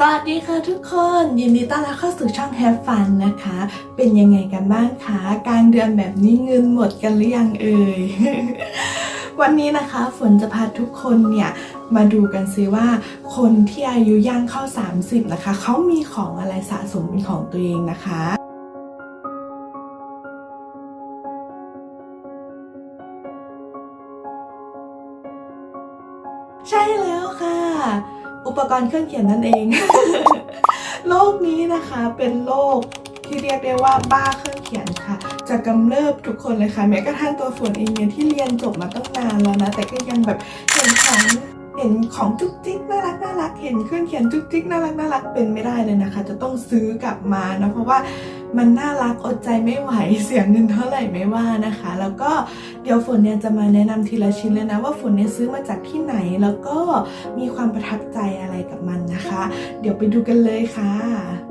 สวัสดีค่ะทุกคนยินดีต้อนรับเข้าสู่ช่อง Have Fun นะคะ เป็นยังไงกันบ้างคะกลางเดือนแบบนี้เงินหมดกันหรือยังเอ่ย วันนี้นะคะฝนจะพาทุกคนเนี่ยมาดูกันซิว่าคนที่อายุย่างเข้า 30 นะคะเขามีของอะไรสะสมเป็นของตัวเองนะคะ ปกรณ์เครื่องเขียนนั่นเอง โลกนี้นะคะเป็นโลกที่เรียกได้ว่าบ้าเครื่องเขียนค่ะ จะกำเริบทุกคนเลยค่ะ แม้กระทั่งตัวฝนเองเนี่ยที่เรียนจบมาตั้งนานแล้วนะ แต่ก็ยังแบบเห็นของเห็นของจุกจิกน่ารักน่ารักเห็นเครื่องเขียนจุกจิกน่ารักน่ารักเป็นไม่ได้เลยนะคะ จะต้องซื้อกลับมานะเพราะว่า มันน่ารักอดใจไม่ไหวเสียเงินเท่าไหร่ไม่ว่านะคะ แล้วก็เดี๋ยวฝนเนี่ยจะมาแนะนำทีละชิ้นเลยนะว่าฝนเนี่ยซื้อมาจากที่ไหนแล้วก็มีความประทับใจอะไรกับมันนะคะ เดี๋ยวไปดูกันเลยค่ะ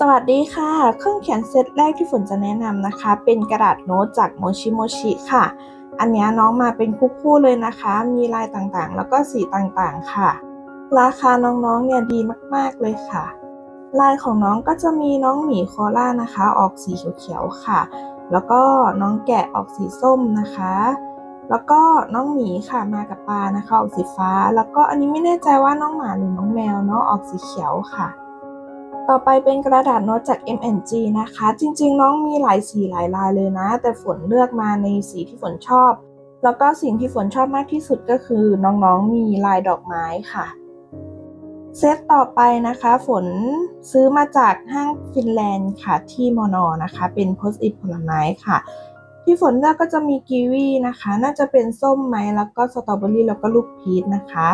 สวัสดีค่ะ เครื่องเขียนเซตแรกที่ฝนจะแนะนำนะคะ เป็นกระดาษโน้ตจากโมชิโมชิค่ะ อันนี้น้องมาเป็นคู่ๆเลยนะคะ มีลายต่างๆ แล้วก็สีต่างๆค่ะ ราคาน้องๆเนี่ยดีมากๆเลยค่ะ ลายของน้องก็จะมีน้องหมีโคล่านะคะ ออกสีเขียวๆค่ะ แล้วก็น้องแกะออกสีส้มนะคะ แล้วก็น้องหมีค่ะมากับปลานะคะ ออกสีฟ้า แล้วก็อันนี้ไม่แน่ใจว่าน้องหมาหรือน้องแมวเนาะออกสีเขียวค่ะ ต่อไปเป็นกระดาษโน้ตจาก M&G นะคะ จริงๆ น้องมีหลายสีหลายลายเลยนะ แต่ฝนเลือกมาในสีที่ฝนชอบ แล้วก็สิ่งที่ฝนชอบมากที่สุดก็คือน้องๆมีลายดอกไม้ค่ะ เซตต่อไปนะคะ ฝนซื้อมาจากห้างฟินแลนด์ค่ะที่มอนอนะคะ เป็นโพสต์อิทผลไม้ค่ะ ที่ฝนเลือกก็จะมีกีวีนะคะ น่าจะเป็นส้มไหมแล้วก็สตรอเบอรี่แล้วก็ลูกพีชนะคะ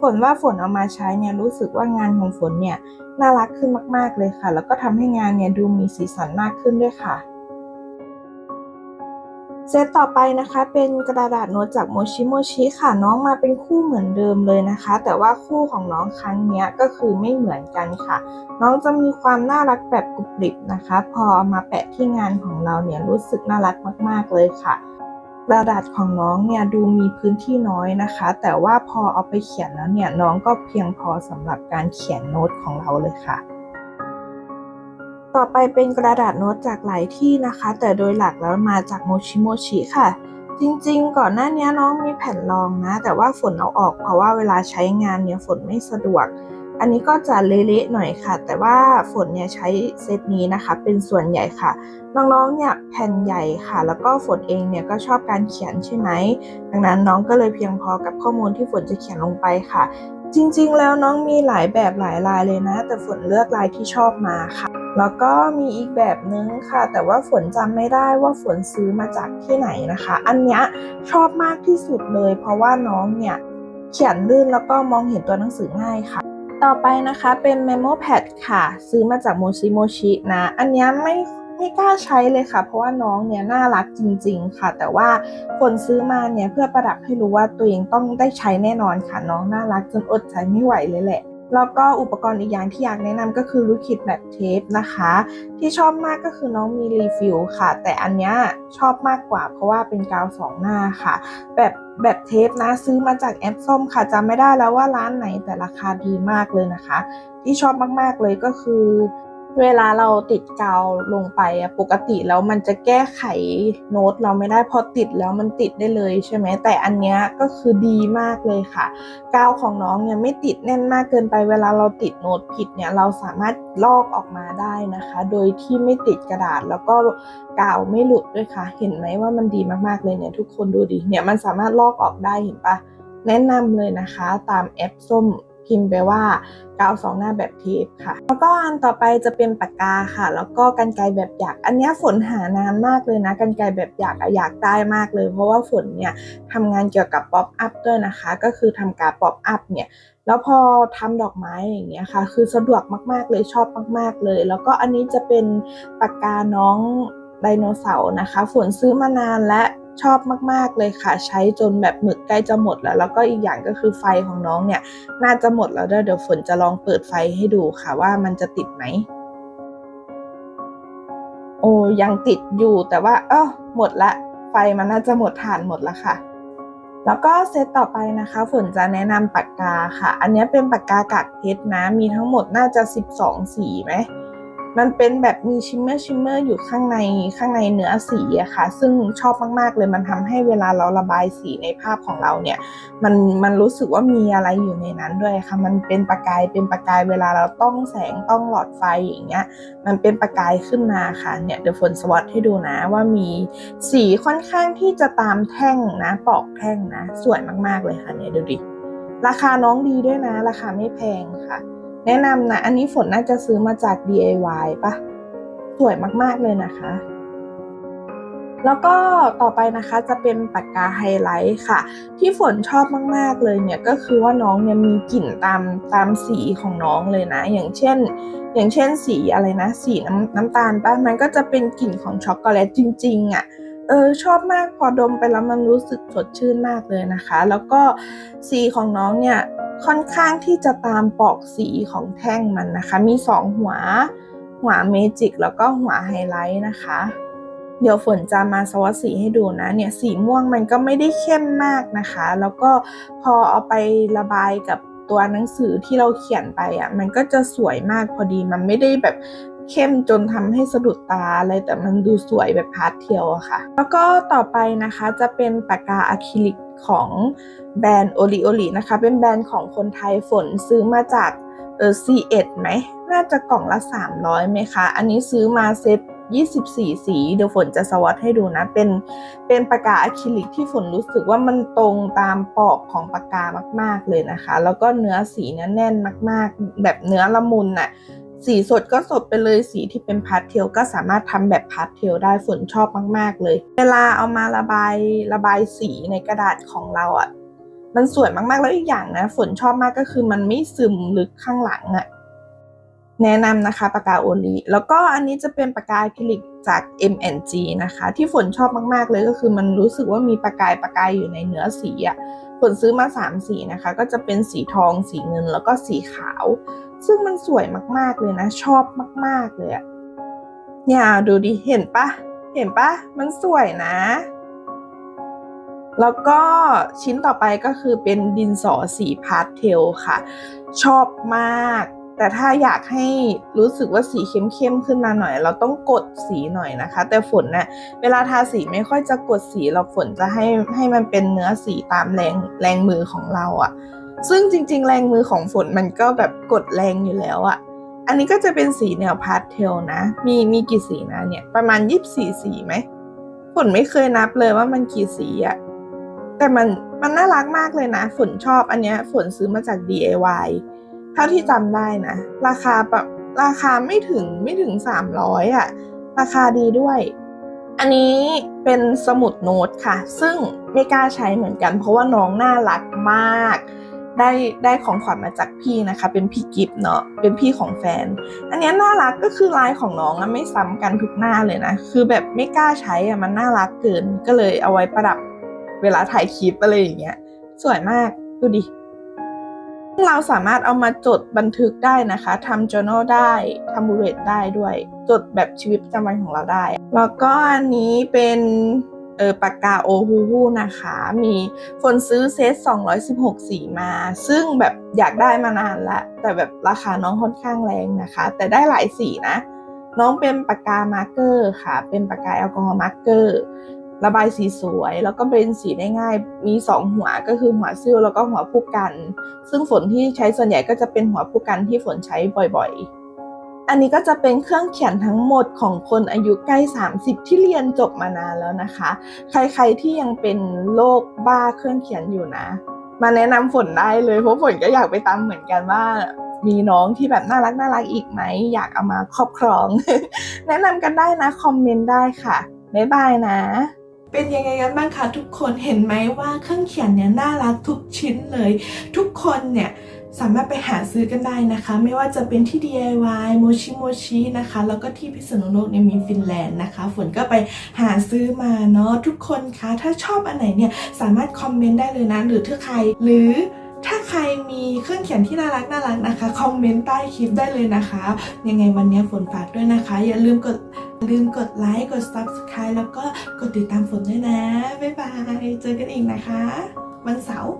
ฝนว่าฝนเอามาใช้เนี่ยรู้สึกว่างานของฝนเนี่ยน่ารักขึ้นมาก ๆเลยค่ะ แล้วก็ทำให้งานเนี่ยดูมีสีสันมากขึ้นด้วยค่ะ เซตต่อไปนะคะเป็นกระดาษโน้ตจากโมชิโมชิค่ะน้องมาเป็นคู่เหมือนเดิมเลยนะคะ แต่ว่าคู่ของน้องครั้งนี้ก็คือไม่เหมือนกันค่ะ น้องจะมีความน่ารักแบบกรุบกริบนะคะ พอามาแปะที่งานของเราเนี่ยรู้สึกน่ารักมาก ๆเลยค่ะกระดาษของน้องเนี่ยดูมีพื้นที่น้อยนะคะ แต่ว่าพอเอาไปเขียนแล้วเนี่ยน้องก็เพียงพอสำหรับการเขียนโน้ตของเราเลยค่ะ ต่อไปเป็นกระดาษโน้ตจากหลายที่นะคะ แต่โดยหลักแล้วมาจากโมชิโมชิค่ะ จริงๆ ก่อนหน้านี้น้องมีแผ่นรองนะ แต่ว่าฝนเอาออกเพราะว่าเวลาใช้งานเนี่ยฝนไม่สะดวก อันนี้ก็จะเละๆหน่อยค่ะ แต่ว่าฝนเนี่ยใช้เซตนี้นะคะ เป็นส่วนใหญ่ค่ะ น้องๆ เนี่ยแผ่นใหญ่ค่ะ แล้วก็ฝนเองเนี่ยก็ชอบการเขียนใช่ไหม ดังนั้นน้องก็เลยเพียงพอกับข้อมูลที่ฝนจะเขียนลงไปค่ะ จริงๆ แล้วน้องมีหลายแบบหลายลายเลยนะ แต่ฝนเลือกลายที่ชอบมาค่ะ แล้วก็มีอีกแบบนึงค่ะ แต่ว่าฝนจำไม่ได้ว่าฝนซื้อมาจากที่ไหนนะคะ อันเนี้ยชอบมากที่สุดเลย เพราะว่าน้องเนี่ยเขียนลื่นแล้วก็มองเห็นตัวหนังสือง่ายค่ะ ต่อไปนะคะเป็น Memo Pad ค่ะ ซื้อมาจากโมชิโมชินะ อันนี้ไม่ ไม่กล้าใช้เลยค่ะ เพราะว่าน้องเนี่ยน่ารักจริง ๆ ค่ะ แต่ว่าคนซื้อมาเนี่ยเพื่อประดับให้รู้ว่าตัวเองต้องได้ใช้แน่นอนค่ะ น้องน่ารักจนอดใจไม่ไหวเลยแหละแล้วก็อุปกรณ์อีกอย่างที่อยากแนะนำก็คือลูกคิดแบบเทปนะคะ ที่ชอบมากก็คือน้องมีรีฟิลค่ะ แต่อันเนี้ยชอบมากกว่าเพราะว่าเป็นกาวสองหน้าค่ะ แบบแบบเทปนะซื้อมาจากแอปส้มค่ะจำไม่ได้แล้วว่าร้านไหนแต่ราคาดีมากเลยนะคะ ที่ชอบมากๆเลยก็คือ เวลาเราติดกาวลงไปอะปกติแล้วมันจะแก้ไขโน้ตเราไม่ได้พอติดแล้วมันติดได้เลยใช่ไหมแต่อันเนี้ยก็คือดีมากเลยค่ะ กาวของน้องเนี่ยไม่ติดแน่นมากเกินไปเวลาเราติดโน้ตผิดเนี่ยเราสามารถลอกออกมาได้นะคะ โดยที่ไม่ติดกระดาษแล้วก็กาวไม่หลุดด้วยค่ะ เห็นไหมว่ามันดีมากๆเลยเนี่ยทุกคนดูดิเนี่ยมันสามารถลอกออกได้เห็นปะแนะนำเลยนะคะตามแอปส้ม พิมพ์ไปว่ากาวสองหน้าแบบเทปค่ะ แล้วก็อันต่อไปจะเป็นปากกาค่ะ แล้วก็กันไกแบบหยัก อันนี้ฝนหานานมากเลยนะกันไกแบบหยักอยากได้มากเลย เพราะว่าฝนเนี่ยทำงานเกี่ยวกับป๊อปอัพด้วยนะคะ ก็คือทำการป๊อปอัพเนี่ยแล้วพอทำดอกไม้อย่างเงี้ยค่ะ คือสะดวกมากๆเลยชอบมาก ๆเลย แล้วก็อันนี้จะเป็นปากกาน้องไดโนเสาร์นะคะ ฝนซื้อมานานและ ชอบมาก ๆ เลยค่ะ ใช้จนแบบหมึกใกล้จะหมดแล้ว แล้วก็อีกอย่างก็คือไฟของน้องเนี่ย น่าจะหมดแล้วด้วยเดี๋ยวฝนจะลองเปิดไฟให้ดูค่ะว่ามันจะติดไหมโอ้ยังติดอยู่แต่ว่าเออหมดละ ไฟมันน่าจะหมดฐานหมดแล้วค่ะ แล้วก็เซตต่อไปนะคะ ฝนจะแนะนำปากกาค่ะ อันนี้เป็นปากกากากเพชรนะ มีทั้งหมดน่าจะ 12 สีไหม มันเป็นแบบมีชิมเมอร์ชิมเมอร์อยู่ข้างในข้างในเนื้อสีอะค่ะ ซึ่งชอบมากๆเลยมันทำให้เวลาเราระบายสีในภาพของเราเนี่ย มันมันรู้สึกว่ามีอะไรอยู่ในนั้นด้วยค่ะ มันเป็นประกายเป็นประกายเวลาเราต้องแสงต้องหลอดไฟอย่างเงี้ย มันเป็นประกายขึ้นมาค่ะเนี่ยเดี๋ยวฝนสวอตให้ดูนะว่ามีสีค่อนข้างที่จะตามแท่งนะปอกแท่งนะ สวยมากๆเลยค่ะเนี่ยดูดิราคาน้องดีด้วยนะ ราคาไม่แพงค่ะ แนะนำนะ อันนี้ฝนน่าจะซื้อมาจาก DIY ปะสวยมากๆเลยนะคะ แล้วก็ต่อไปนะคะจะเป็นปากกาไฮไลท์ค่ะ ที่ฝนชอบมากๆเลยเนี่ยก็คือว่าน้องเนี่ยมีกลิ่นตามตามสีของน้องเลยนะ อย่างเช่น อย่างเช่นสีอะไรนะ สีน้ำน้ำตาลปะมันก็จะเป็นกลิ่นของช็อกโกแลตจริงๆอะ่ะเออชอบมากพอดมไปแล้วมันรู้สึกสดชื่นมากเลยนะคะ แล้วก็สีของน้องเนี่ย ค่อนข้างที่จะตามปอกสีของแท่งมันนะคะ มีสองหัว หัวเมจิกแล้วก็หัวไฮไลท์นะคะ เดี๋ยวฝนจะมาสวอตสีให้ดูนะเนี่ยสีม่วงมันก็ไม่ได้เข้มมากนะคะ แล้วก็พอเอาไประบายกับตัวหนังสือที่เราเขียนไปอะมันก็จะสวยมากพอดีมันไม่ได้แบบเข้มจนทำให้สะดุดตาอะไรแต่มันดูสวยแบบพาสเทียลอะค่ะ แล้วก็ต่อไปนะคะจะเป็นปากกาอะคริลิกของแบรนด์โอริโอรินะคะ เป็นแบรนด์ของคนไทยฝนซื้อมาจากเออ C1 ไหม น่าจะกล่องละ 300ไหมคะ อันนี้ซื้อมาเซ็ต24 สี เดี๋ยวฝนจะสวอตให้ดูนะ เป็น เป็นปากกาอะคริลิกที่ฝนรู้สึกว่ามันตรงตามปอกของปากกามาก ๆเลยนะคะ แล้วก็เนื้อสีเนี่ยแน่นมาก ๆ แบบเนื้อละมุนน่ะ สีสดก็สดไปเลยสีที่เป็นพาสเทลก็สามารถทำแบบพาสเทลได้ฝนชอบมาก ๆ เลย เวลาเอามาระบายระบายสีในกระดาษของเราอะมันสวยมาก ๆ แล้วอีกอย่างนะฝนชอบมากก็คือมันไม่ซึมลึกข้างหลังอะแนะนำนะคะปากกาโอลีแล้วก็อันนี้จะเป็นปากกาอะคริลิกจาก M&G นะคะ ที่ฝนชอบมาก ๆ เลยก็คือมันรู้สึกว่ามีประกายประกายอยู่ในเนื้อสีอะฝนซื้อมา 3 สีนะคะ ก็จะเป็นสีทองสีเงินแล้วก็สีขาว ซึ่งมันสวยมากๆเลยนะ ชอบมาก ๆ เลยอะเนี่ยดูดิ เห็นปะ เห็นปะ มันสวยนะ แล้วก็ชิ้นต่อไปก็คือเป็นดินสอสีพาสเทลค่ะ ชอบมาก แต่ถ้าอยากให้รู้สึกว่าสีเข้มๆขึ้นมาหน่อย เราต้องกดสีหน่อยนะคะ แต่ฝนเนี่ยเวลาทาสีไม่ค่อยจะกดสีเราฝนจะให้ให้มันเป็นเนื้อสีตามแรงแรงมือของเราอะ ซึ่งจริง ๆ แรงมือของฝนมันก็แบบกดแรงอยู่แล้วอะอันนี้ก็จะเป็นสีแนวพาสเทลนะ มีมีกี่สีนะเนี่ย ประมาณยี่สิบสี่สีไหมฝนไม่เคยนับเลยว่ามันกี่สีอะแต่มันมันน่ารักมากเลยนะ ฝนชอบอันเนี้ยฝนซื้อมาจาก DIY เท่าที่จำได้นะ ราคาแบบราคาไม่ถึงไม่ถึงสามร้อยอะราคาดีด้วย อันนี้เป็นสมุดโน้ตค่ะ ซึ่งไม่กล้าใช้เหมือนกัน เพราะว่าน้องน่ารักมาก ได้ได้ของขวัญมาจากพี่นะคะ เป็นพี่กิฟต์เนาะเป็นพี่ของแฟน อันนี้น่ารักก็คือลายของน้องอะไม่ซ้ำกันทุกหน้าเลยนะ คือแบบไม่กล้าใช้อะมันน่ารักเกินก็เลยเอาไว้ประดับเวลาถ่ายคลิปอะไรอย่างเงี้ยสวยมากดูดิเราสามารถเอามาจดบันทึกได้นะคะทำ journal ได้ทำบูเลตได้ด้วย จดแบบชีวิตประจำวันของเราได้ แล้วก็อันนี้เป็น เออปากกาโอฮูฮูนะคะ มีคนซื้อเซต 216 สีมา ซึ่งแบบอยากได้มานานล้วแต่แบบราคาน้องค่อนข้างแรงนะคะ แต่ได้หลายสีนะ น้องเป็นปากกามาร์เกอร์ค่ะ เป็นปากกาแอลกอฮอล์มาร์เกอร์ระบายสีสวย แล้วก็เป็นสีได้ง่าย มีสองหัวก็คือหัวซิ่วแล้วก็หัวผู้กัน ซึ่งฝนที่ใช้ส่วนใหญ่ก็จะเป็นหัวผู้กันที่ฝนใช้บ่อยๆ อันนี้ก็จะเป็นเครื่องเขียนทั้งหมดของคนอายุใกล้ 30 ที่เรียนจบมานานแล้วนะคะ ใครๆที่ยังเป็นโรคบ้าเครื่องเขียนอยู่นะ มาแนะนำฝนได้เลยเพราะฝนก็อยากไปตามเหมือนกันว่ามีน้องที่แบบน่ารักน่ารักอีกไหม อยากเอามาครอบครอง แนะนำกันได้นะ คอมเมนต์ได้ค่ะ บ๊ายบายนะ เป็นยังไงกันบ้างคะทุกคนเห็นไหมว่าเครื่องเขียนเนี่ยน่ารักทุกชิ้นเลย ทุกคนเนี่ย สามารถไปหาซื้อกันได้นะคะ ไม่ว่าจะเป็นที่ DIY โมชิโมชินะคะ แล้วก็ที่พิษณุโลกเนี่ยมีฟินแลนด์นะคะ ฝนก็ไปหาซื้อมาเนาะทุกคนคะ ถ้าชอบอันไหนเนี่ยสามารถคอมเมนต์ได้เลยนะ หรือถ้าใครหรือถ้าใครมีเครื่องเขียนที่น่ารักน่ารักนะคะ คอมเมนต์ใต้คลิปได้เลยนะคะ ยังไงวันนี้ฝนฝากด้วยนะคะ อย่าลืมกดลืมกดไลค์กด subscribe แล้วก็กดติดตามฝนด้วยนะ บ๊ายบาย เจอกันอีกนะคะ วันเสาร์